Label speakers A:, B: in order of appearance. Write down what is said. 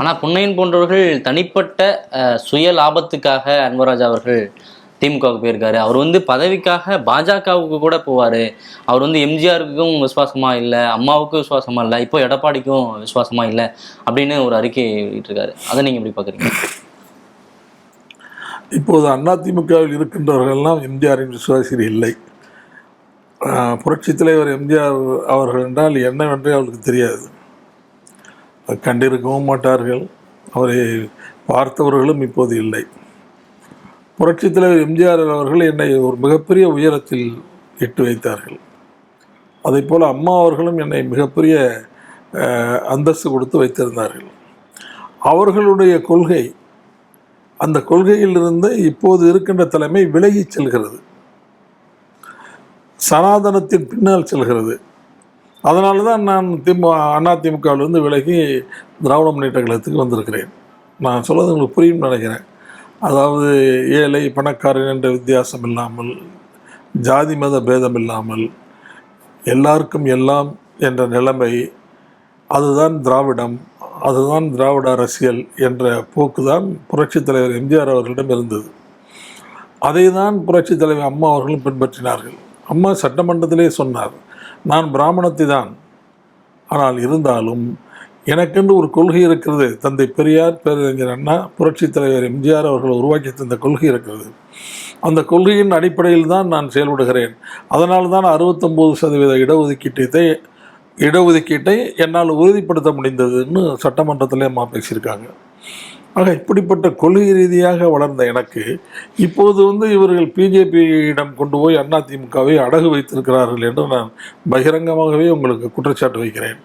A: ஆனால் பொன்னையன் போன்றவர்கள் தனிப்பட்ட சுய லாபத்துக்காக அன்வராஜ் அவர்கள் திமுகவுக்கு போயிருக்காரு. அவர் வந்து பதவிக்காக பாஜகவுக்கு கூட போவார். அவர் வந்து எம்ஜிஆருக்கும் விசுவாசமாக இல்லை அம்மாவுக்கும் விசுவாசமாக இல்லை இப்போ எடப்பாடிக்கும் விசுவாசமாக இல்லை அப்படின்னு ஒரு அறிக்கை வெளியிட்டிருக்காரு. அதை நீங்கள் எப்படி பார்க்குறீங்க?
B: இப்போது அதிமுகவில் இருக்கின்றவர்கள்லாம் எம்ஜிஆரின் விசுவாசிகள் இல்லை. புரட்சி புரட்சித் தலைவர் எம்ஜிஆர் அவர்கள் என்றால் என்னவென்றே அவருக்கு தெரியாது. கண்டிருக்கவும் மாட்டார்கள். அவரை பார்த்தவர்களும் இப்போது இல்லை. புரட்சித் தலைவர் எம்ஜிஆர் அவர்கள் என்னை ஒரு மிகப்பெரிய உயரத்தில் இட்டு வைத்தார்கள். அதே போல் அம்மா அவர்களும் என்னை மிகப்பெரிய அந்தஸ்து கொடுத்து வைத்திருந்தார்கள். அவர்களுடைய கொள்கை அந்த கொள்கையிலிருந்து இப்போது இருக்கின்ற தலைமை விலகிச் செல்கிறது. சனாதனத்தின் பின்னால் செல்கிறது. அதனால தான் நான் திமு திமுகவிலிருந்து விலகி திராவிட முன்னேற்ற கழகத்துக்கு வந்திருக்கிறேன். நான் சொல்வது உங்களுக்கு புரியும் நினைக்கிறேன். அதாவது ஏழை பணக்காரன் என்ற வித்தியாசம் இல்லாமல் ஜாதி மத பேதம் இல்லாமல் எல்லாருக்கும் எல்லாம் என்ற நிலைமை அதுதான் திராவிடம் அதுதான் திராவிட அரசியல் என்ற போக்கு தான் புரட்சித் தலைவர் எம்ஜிஆர் அவர்களிடம் இருந்தது. அதை தான் புரட்சித் தலைவர் அம்மா அவர்களும் பின்பற்றினார்கள். அம்மா சட்டமன்றத்திலே சொன்னார் நான் பிராமணத்தை தான் ஆனால் இருந்தாலும் எனக்கென்று ஒரு கொள்கை இருக்கிறது. தந்தை பெரியார் பேரறிஞர் அண்ணா புரட்சித் தலைவர் எம்ஜிஆர் அவர்கள் உருவாக்கி தந்த கொள்கை இருக்கிறது. அந்த கொள்கையின் அடிப்படையில் தான் நான் செயல்படுகிறேன். அதனால் தான் அறுபத்தொம்போது சதவீத இடஒதுக்கீட்டை இடஒதுக்கீட்டை என்னால் உறுதிப்படுத்த முடிந்ததுன்னு சட்டமன்றத்திலே அம்மா பேசியிருக்காங்க. ஆக இப்படிப்பட்ட கொள்கை ரீதியாக வளர்ந்த எனக்கு இப்போது வந்து இவர்கள் பிஜேபியிடம் கொண்டு போய் அதிமுகவை அடகு வைத்திருக்கிறார்கள் என்று நான் பகிரங்கமாகவே உங்களுக்கு குற்றச்சாட்டு வைக்கிறேன்.